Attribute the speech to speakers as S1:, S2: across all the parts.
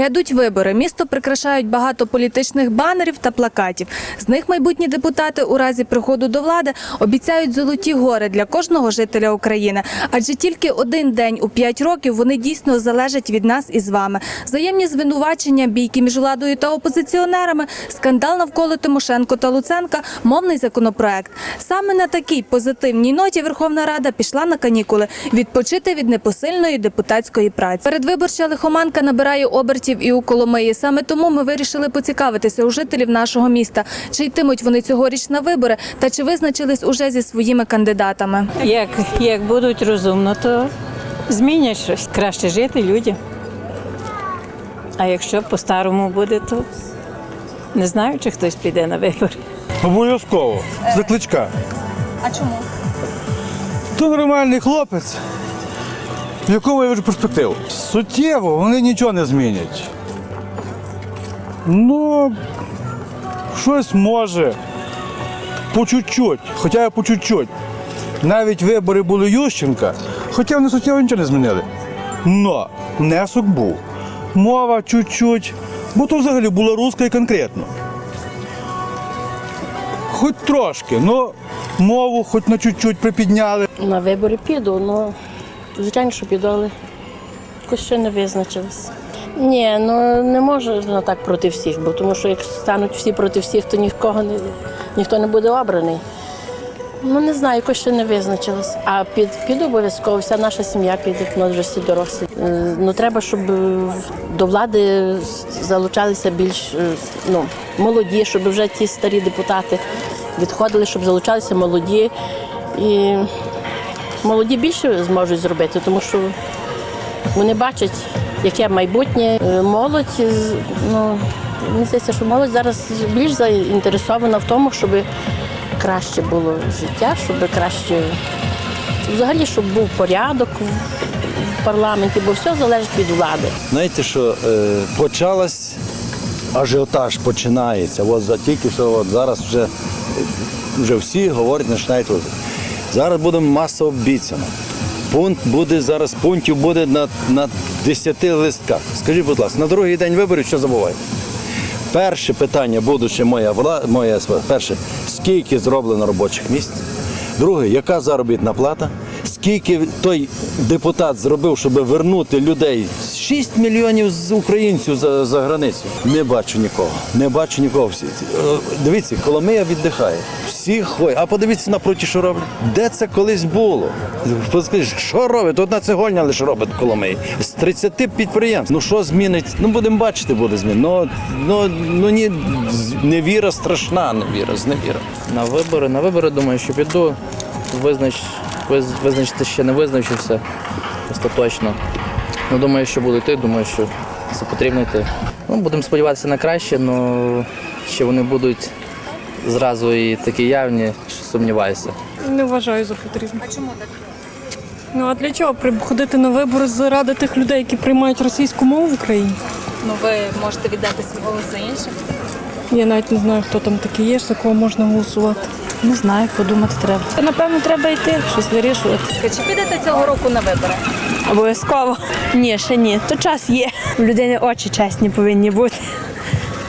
S1: Грядуть вибори. Місто прикрашають багато політичних банерів та плакатів. З них майбутні депутати у разі приходу до влади обіцяють золоті гори для кожного жителя України. Адже тільки один день у п'ять років вони дійсно залежать від нас із вами. Взаємні звинувачення, бійки між владою та опозиціонерами, скандал навколо Тимошенко та Луценка, мовний законопроект. Саме на такій позитивній ноті Верховна Рада пішла на канікули відпочити від непосильної депутатської праці. Передвиборча лихоманка набирає обертів і у Коломиї. Саме тому ми вирішили поцікавитися у жителів нашого міста, чи йтимуть вони цьогоріч на вибори та чи визначились уже зі своїми кандидатами.
S2: Як, як будуть розумно, то змінять щось. Краще жити людям. А якщо по-старому буде, то не знаю, чи хтось піде на вибори.
S3: Обов'язково. За кличка.
S1: А чому?
S3: То нормальний хлопець, в якому я вижу перспективу. Суттєво вони нічого не змінять. Ну, щось може. По чуть-чуть, хоча б по чуть-чуть. Навіть вибори були Ющенка, хоча вони суттєво нічого не змінили. Но внесок був. Мова чуть-чуть, бо то взагалі була руська і конкретно. Хоч трошки, ну мову хоч на чуть-чуть припідняли.
S4: На вибори піду, ну звичайно, що піду, але якось ще не визначилась. Ні, ну не можна так проти всіх, бо тому що як стануть всі проти всіх, то нікого не, ніхто не буде обраний. Ну не знаю, якось ще не визначилась. А під, піду обов'язково, вся наша сім'я піде, ну вже дорослі. Е, Ну треба, щоб е, до влади залучалися більш е, ну, молоді, щоб вже ті старі депутати відходили, щоб залучалися молоді. І молоді більше зможуть зробити, тому що вони бачать, яке майбутнє. Е, Молодь, ну, здається, що молодь зараз більш заінтересована в тому, щоб краще було життя, щоб краще, взагалі, щоб був порядок в парламенті, бо все залежить від влади.
S5: Знаєте, що е, почалась ажіотаж починається. От за тільки що от зараз вже, вже всі говорять, починають. Зараз буде маса обіцяна. Пункт буде зараз, пунктів буде на, на 10 листках. Скажіть, будь ласка, на другий день виборів що забуваєте? Перше питання, будучи моя вла... моє перше, скільки зроблено робочих місць? Друге, яка заробітна плата? Скільки той депутат зробив, щоб вернути людей? 6 мільйонів з українців за, за границю. Не бачу нікого. Не бачу нікого. Всі- е, Дивіться, Коломия віддихає. Всі ходять. А подивіться напроти, що роблять. Де це колись було? Скажіть, що робить? Одна цегольня лише робить Коломиї. З 30 підприємств. Ну що змінить? Ну будемо бачити, буде змін. Ну, ну, ну ні, невіра страшна, невіра, зневіра.
S6: На вибори, на вибори думаю, що піду. Визнач, виз, визначити ще не визначився остаточно. Ну, думаю, що буду йти, думаю, що це потрібно йти. Ну, будемо сподіватися на краще, але ще вони будуть зразу і такі явні, що сумніваюся.
S7: Не вважаю за потрібне. А чому так? Ну а для чого При- ходити на вибори заради тих людей, які приймають російську мову в Україні?
S1: Ну ви можете віддати свій голос за інших.
S7: Я навіть не знаю, хто там такий є, за кого можна голосувати.
S8: Не знаю, подумати треба. Та, напевно, треба йти, щось вирішувати.
S1: Чи підете цього року на вибори?
S8: Обов'язково. Ні, ще ні. То час є. У людини очі чесні повинні бути.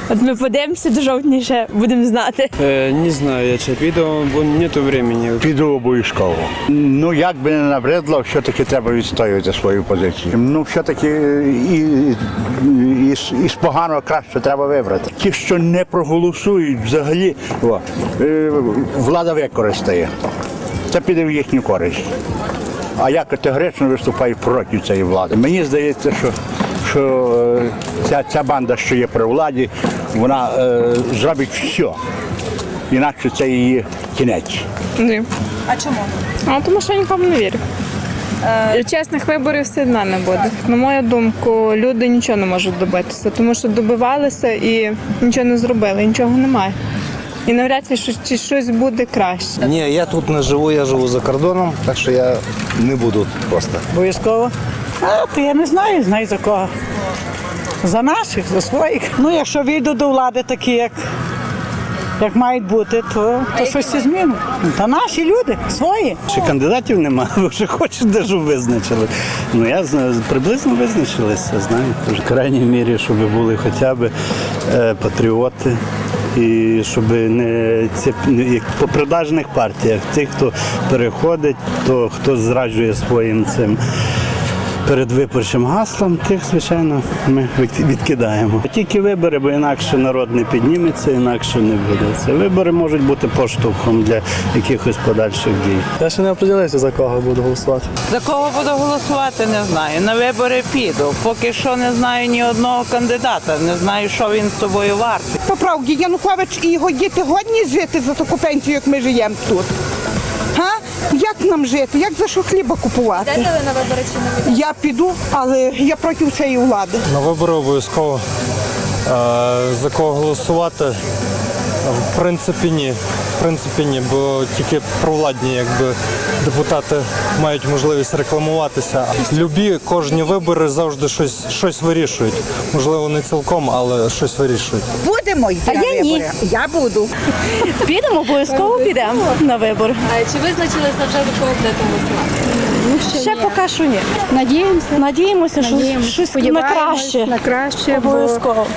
S8: От ми подивимося до жовтня ще будемо знати.
S9: Е, не знаю, я чи піду, бо нету времени.
S10: Піду обов'язково. Ну як би не набридло, все-таки треба відстоювати свою позицію. Ну, все-таки і, і, і, з поганого краще треба вибрати. Ті, що не проголосують взагалі, о, е, влада використає. Це піде в їхню користь. А я категорично виступаю проти цієї влади. Мені здається, що, що е, ця, ця банда, що є при владі, вона е, зробить все. Інакше це її кінець.
S8: Ні.
S1: А чому?
S8: А тому що я нікому не вірю. Чесних виборів все одно не буде. На мою думку, люди нічого не можуть добитися, тому що добивалися і нічого не зробили, нічого немає. І навряд чи щось- чи щось буде краще.
S11: Ні, я тут не живу, я живу за кордоном, так що я не буду тут просто.
S12: Обов'язково. А, то я не знаю, знаю за кого. За наших, за своїх. Ну, якщо війду до влади, такі як як мають бути, то, то щось і змінить. Та наші люди, свої.
S9: Ще кандидатів немає, ви вже хочете, щоб визначили. Ну я знаю, приблизно визначилися, знаєте. В крайній мірі, щоб були хоча б е, патріоти. І щоб не ці як по продажних партіях, ті, хто переходить, то хто зраджує своїм цим передвиборчим гаслом, тих, звичайно, ми відкидаємо. Тільки вибори, бо інакше народ не підніметься, інакше не буде. Це вибори можуть бути поштовхом для якихось подальших дій.
S6: Я ще не оприділився, за кого буду голосувати.
S12: За кого буду голосувати, не знаю. На вибори піду. Поки що не знаю ні одного кандидата, не знаю, що він з тобою вартий.
S13: По правді, Янукович і його діти годні жити за таку пенсію, як ми живемо тут. Як нам жити? Як за що хліба купувати?
S1: ви на вибори чи не
S13: Я піду, але я проти цієї влади.
S9: На вибори обов'язково. За кого голосувати? В принципі, ні. В принципі, ні, бо тільки провладні якби, депутати мають можливість рекламуватися. Любі кожні вибори завжди щось, щось вирішують. Можливо, не цілком, але щось вирішують.
S13: Будемо йти на вибори. Я буду.
S7: Підемо, обов'язково підемо на вибори.
S1: Чи визначилися вже за кого будете голосувати?
S7: Ще поки що ні.
S8: Надіємося,
S7: Надіємося, що щось на краще.
S8: на краще, бо
S7: Обов'язково.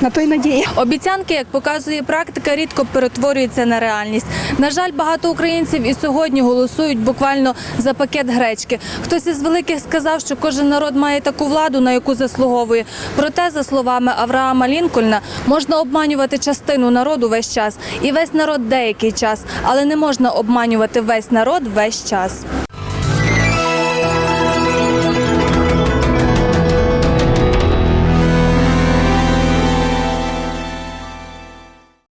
S8: На то й надія.
S1: Обіцянки, як показує практика, рідко перетворюються на реальність. На жаль, багато українців і сьогодні голосують буквально за пакет гречки. Хтось із великих сказав, що кожен народ має таку владу, на яку заслуговує. Проте, за словами Авраама Лінкольна, можна обманювати частину народу весь час і весь народ деякий час, але не можна обманювати весь народ весь час.